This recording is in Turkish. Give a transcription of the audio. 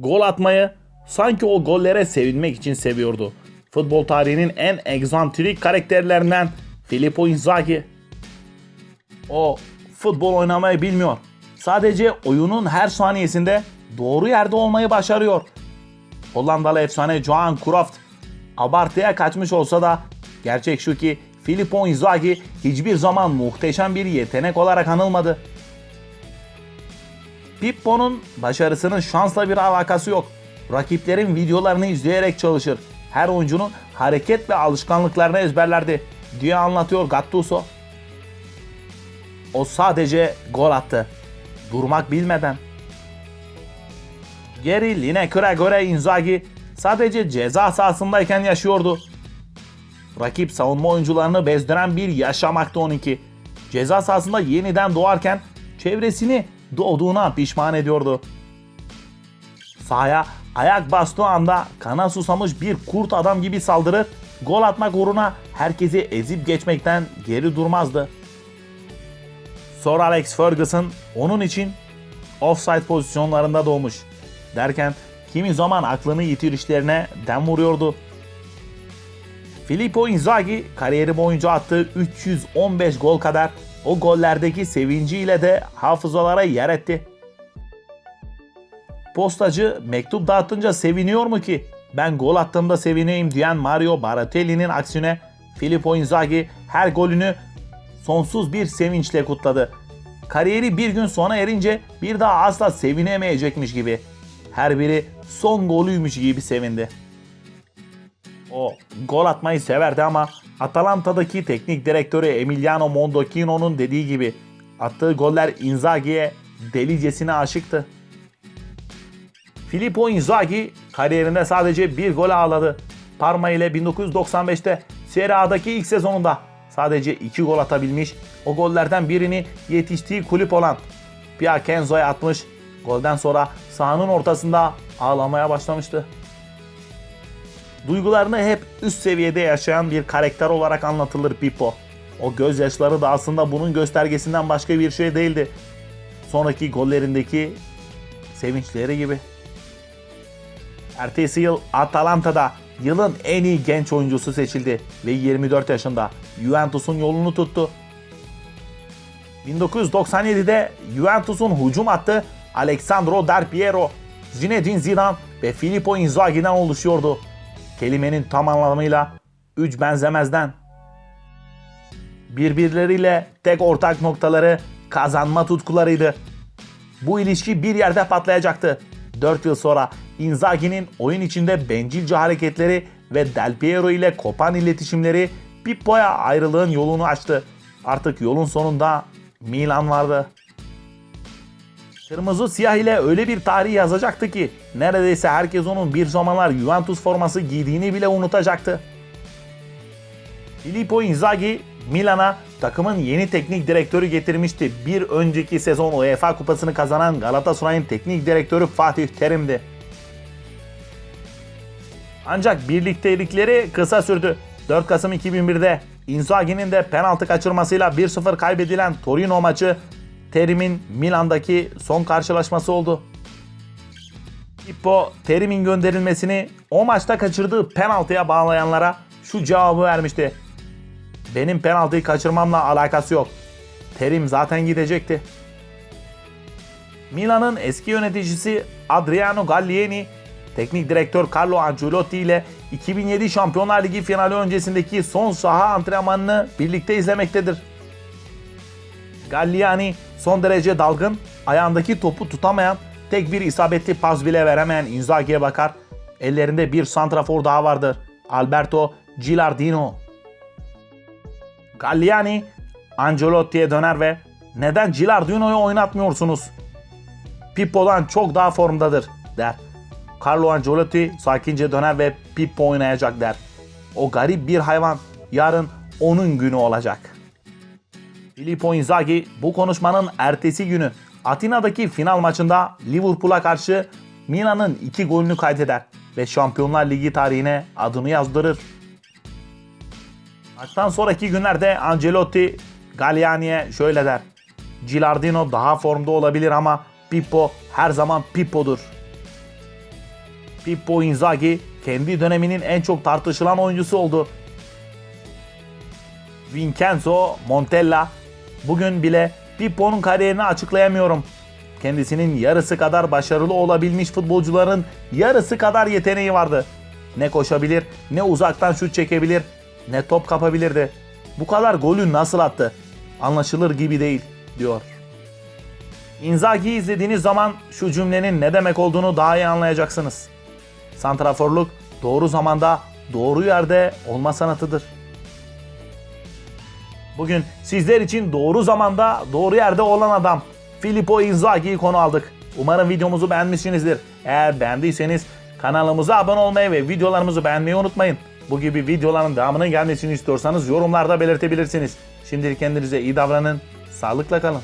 Gol atmayı sanki o gollere sevinmek için seviyordu. Futbol tarihinin en egzantrik karakterlerinden Filippo Inzaghi. O futbol oynamayı bilmiyor. Sadece oyunun her saniyesinde doğru yerde olmayı başarıyor. Hollandalı efsane Johan Cruyff abartıya kaçmış olsa da gerçek şu ki Filippo Inzaghi hiçbir zaman muhteşem bir yetenek olarak anılmadı. Pippo'nun başarısının şansla bir alakası yok. Rakiplerin videolarını izleyerek çalışır. Her oyuncunun hareket ve alışkanlıklarını ezberlerdi diye anlatıyor Gattuso. O sadece gol attı. Durmak bilmeden. Geri Linekür'e göre Inzaghi sadece ceza sahasındayken yaşıyordu. Rakip savunma oyuncularını bezdiren bir yaşamaktı 12. Ceza sahasında yeniden doğarken çevresini doğduğuna pişman ediyordu. Sahaya ayak bastığı anda kana susamış bir kurt adam gibi saldırır, gol atmak uğruna herkesi ezip geçmekten geri durmazdı. Sir Alex Ferguson onun için offside pozisyonlarında doğmuş. Derken kimi zaman aklını yitirişlerine dem vuruyordu. Filippo Inzaghi kariyeri boyunca attığı 315 gol kadar o gollerdeki sevinciyle de hafızalara yer etti. Postacı mektup dağıtınca seviniyor mu ki? Ben gol attığımda sevineyim diyen Mario Baratelli'nin aksine Filippo Inzaghi her golünü sonsuz bir sevinçle kutladı. Kariyeri bir gün sona erince bir daha asla sevinemeyecekmiş gibi. Her biri son golüymüş gibi sevindi. O gol atmayı severdi ama Atalanta'daki teknik direktörü Emiliano Mondocchino'nun dediği gibi attığı goller Inzaghi'ye delicesine aşıktı. Filippo Inzaghi kariyerinde sadece bir gol ağladı. Parma ile 1995'te Serie A'daki ilk sezonunda sadece iki gol atabilmiş. O gollerden birini yetiştiği kulüp olan Piacenzo'ya atmış. Golden sonra sahanın ortasında ağlamaya başlamıştı. Duygularını hep üst seviyede yaşayan bir karakter olarak anlatılır Pippo. O gözyaşları da aslında bunun göstergesinden başka bir şey değildi. Sonraki gollerindeki sevinçleri gibi. Ertesi yıl Atalanta'da yılın en iyi genç oyuncusu seçildi ve 24 yaşında Juventus'un yolunu tuttu. 1997'de Juventus'un hücum hattı Alexandro Del Piero, Zinedine Zidane ve Filippo Inzaghi'den oluşuyordu. Kelimenin tam anlamıyla üç benzemezden. Birbirleriyle tek ortak noktaları kazanma tutkularıydı. Bu ilişki bir yerde patlayacaktı. 4 yıl sonra Inzaghi'nin oyun içinde bencilce hareketleri ve Del Piero ile kopan iletişimleri Pippo'ya ayrılığın yolunu açtı. Artık yolun sonunda Milan vardı. Kırmızı siyah ile öyle bir tarih yazacaktı ki neredeyse herkes onun bir zamanlar Juventus forması giydiğini bile unutacaktı. Filippo Inzaghi Milan'a takımın yeni teknik direktörü getirmişti. Bir önceki sezon UEFA kupasını kazanan Galatasaray'ın teknik direktörü Fatih Terim'di. Ancak birliktelikleri kısa sürdü. 4 Kasım 2001'de Inzaghi'nin de penaltı kaçırmasıyla 1-0 kaybedilen Torino maçı Terim'in Milan'daki son karşılaşması oldu. Pippo Terim'in gönderilmesini o maçta kaçırdığı penaltıya bağlayanlara şu cevabı vermişti. Benim penaltıyı kaçırmamla alakası yok. Terim zaten gidecekti. Milan'ın eski yöneticisi Adriano Gallieni, teknik direktör Carlo Ancelotti ile 2007 Şampiyonlar Ligi finali öncesindeki son saha antrenmanını birlikte izlemektedir. Galliani son derece dalgın, ayağındaki topu tutamayan, tek bir isabetli pas bile veremeyen Inzaghi'ye bakar. Ellerinde bir santrafor daha vardır. Alberto Gilardino. Galliani Ancelotti'ye döner ve neden Gilardino'yu oynatmıyorsunuz? Pippo'dan çok daha formdadır der. Carlo Ancelotti sakince döner ve Pippo oynayacak der. O garip bir hayvan yarın onun günü olacak. Filippo Inzaghi bu konuşmanın ertesi günü Atina'daki final maçında Liverpool'a karşı Milan'ın iki golünü kaydeder ve Şampiyonlar Ligi tarihine adını yazdırır. Maçtan sonraki günlerde Ancelotti Galliani'ye şöyle der. Gilardino daha formda olabilir ama Pippo her zaman Pippo'dur. Pippo Inzaghi kendi döneminin en çok tartışılan oyuncusu oldu. Vincenzo Montella bugün bile Pippo'nun kariyerini açıklayamıyorum. Kendisinin yarısı kadar başarılı olabilmiş futbolcuların yarısı kadar yeteneği vardı. Ne koşabilir, ne uzaktan şut çekebilir, ne top kapabilirdi. Bu kadar golü nasıl attı? Anlaşılır gibi değil, diyor. Inzaghi'yi izlediğiniz zaman şu cümlenin ne demek olduğunu daha iyi anlayacaksınız. Santraforluk doğru zamanda, doğru yerde olma sanatıdır. Bugün sizler için doğru zamanda, doğru yerde olan adam Filippo Inzaghi'yi konu aldık. Umarım videomuzu beğenmişsinizdir. Eğer beğendiyseniz kanalımıza abone olmayı ve videolarımızı beğenmeyi unutmayın. Bu gibi videoların devamının gelmesini istiyorsanız yorumlarda belirtebilirsiniz. Şimdilik kendinize iyi davranın. Sağlıkla kalın.